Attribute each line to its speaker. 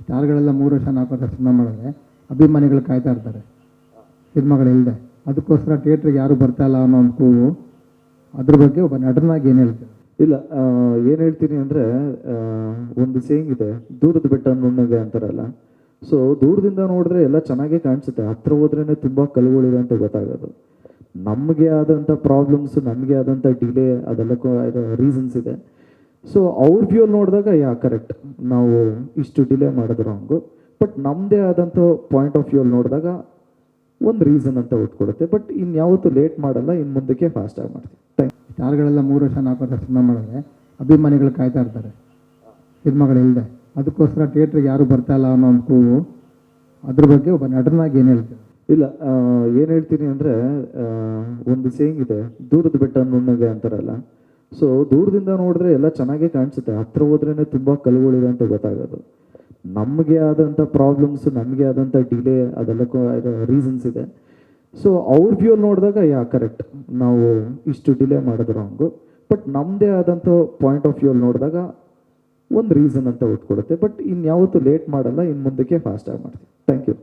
Speaker 1: ಸ್ಟಾರ್ಗಳೆಲ್ಲ ಮೂರು ವರ್ಷ, ನಾಲ್ಕು ವರ್ಷ ಸಿನಿಮಾ ಮಾಡಿದ್ರೆ ಅಭಿಮಾನಿಗಳು ಕಾಯ್ತಾ ಇರ್ತಾರೆ. ಸಿನಿಮಾಗಳಿಲ್ಲದೆ ಅದಕ್ಕೋಸ್ಕರ ಥಿಯೇಟ್ರಿಗೆ ಯಾರು ಬರ್ತಾ ಇಲ್ಲ ಅನ್ನೋ ಒಂದು ಕೂಗು. ಅದ್ರ ಬಗ್ಗೆ ಒಬ್ಬ ನಟನಾಗಿ ಏನು ಹೇಳ್ತೀನಿ
Speaker 2: ಇಲ್ಲ ಏನು ಹೇಳ್ತೀನಿ ಅಂದರೆ ಒಂದು ಸೇಯಿಂಗ್ ಇದೆ, ದೂರದ ಬೆಟ್ಟ ನುಣ್ಣಗೆ ಅಂತಾರಲ್ಲ. ಸೊ ದೂರದಿಂದ ನೋಡಿದ್ರೆ ಎಲ್ಲ ಚೆನ್ನಾಗೇ ಕಾಣಿಸುತ್ತೆ. ಹತ್ರ ಹೋದ್ರೇ ತುಂಬ ಕಲ್ಲುಗಳಿದೆ ಅಂತ ಗೊತ್ತಾಗೋದು. ನಮಗೆ ಆದಂಥ ಪ್ರಾಬ್ಲಮ್ಸ್ ನಮಗೆ ಆದಂಥ ಡಿಲೇ ಅದೆಲ್ಲ ರೀಸನ್ಸ್ ಇದೆ. ಸೊ ಅವ್ರ ವ್ಯೂಲ್ ನೋಡಿದಾಗ ಯಾ ಕರೆಕ್ಟ್ ನಾವು ಇಷ್ಟು ಡಿಲೇ ಮಾಡಿದ್ರು ಹಂಗು. ಬಟ್ ನಮ್ಮದೇ ಆದಂಥ ಪಾಯಿಂಟ್ ಆಫ್ ವ್ಯೂಲ್ ನೋಡಿದಾಗ ಒಂದು ರೀಸನ್ ಅಂತ ಕೊಡುತ್ತೆ ಬಟ್ ಇನ್ಯಾವತ್ತೂ ಲೇಟ್ ಮಾಡಲ್ಲ ಇನ್ನು ಮುಂದಕ್ಕೆ ಫಾಸ್ಟಾಗಿ ಮಾಡ್ತೀವಿ. ಥ್ಯಾಂಕ್
Speaker 1: ಸ್ಟಾರ್ಗಳೆಲ್ಲ ಮೂರು ವರ್ಷ ನಾಲ್ಕು ವರ್ಷ ಸಿನಿಮಾ ಮಾಡಿದ್ರೆ ಅಭಿಮಾನಿಗಳು ಕಾಯ್ತಾ ಇರ್ತಾರೆ. ಸಿನಿಮಾಗಳಿಲ್ಲದೆ ಅದಕ್ಕೋಸ್ಕರ ಥಿಯೇಟ್ರಿಗೆ ಯಾರು ಬರ್ತಾ ಇಲ್ಲ ಅನ್ನೋ ಒಂದು ಅದ್ರ ಬಗ್ಗೆ ಒಬ್ಬ ನಟನಾಗಿ ಏನು ಹೇಳ್ತೀನಿ
Speaker 2: ಇಲ್ಲ ಏನು ಹೇಳ್ತೀನಿ ಅಂದರೆ ಒಂದು ಸೇಯಿಂಗ್ ಇದೆ. ದೂರದ ಬೆಟ್ಟ ನುಣ್ಣಗೆ ಅಂತಾರಲ್ಲ. ಸೊ ದೂರದಿಂದ ನೋಡಿದ್ರೆ ಎಲ್ಲ ಚೆನ್ನಾಗೇ ಕಾಣಿಸುತ್ತೆ. ಹತ್ರ ಹೋದ್ರೇ ತುಂಬ ಕಲ್ಲುಗಳಿದೆ ಅಂತ ಗೊತ್ತಾಗೋದು. ನಮಗೆ ಆದಂಥ ಪ್ರಾಬ್ಲಮ್ಸ್ ನಮಗೆ ಆದಂಥ ಡಿಲೇ ಅದೆಲ್ಲ ರೀಸನ್ಸ್ ಇದೆ ಸೊ ಅವ್ರ ವ್ಯೂಲ್ ನೋಡಿದಾಗ ಯಾ ಕರೆಕ್ಟ್ ನಾವು ಇಷ್ಟು ಡಿಲೇ ಮಾಡಿದ್ರು ರಾಂಗು ಬಟ್ ನಮ್ಮದೇ ಆದಂಥ ಪಾಯಿಂಟ್ ಆಫ್ ವ್ಯೂಲ್ ನೋಡಿದಾಗ, ಒಂದು ರೀಸನ್ ಅಂತ ಉಟ್ಕೊಡುತ್ತೆ ಬಟ್ ಇನ್ಯಾವತ್ತೂ ಲೇಟ್ ಮಾಡಲ್ಲ ಇನ್ನು ಮುಂದಕ್ಕೆ ಫಾಸ್ಟಾಗಿ ಮಾಡ್ತೀವಿ. Thank you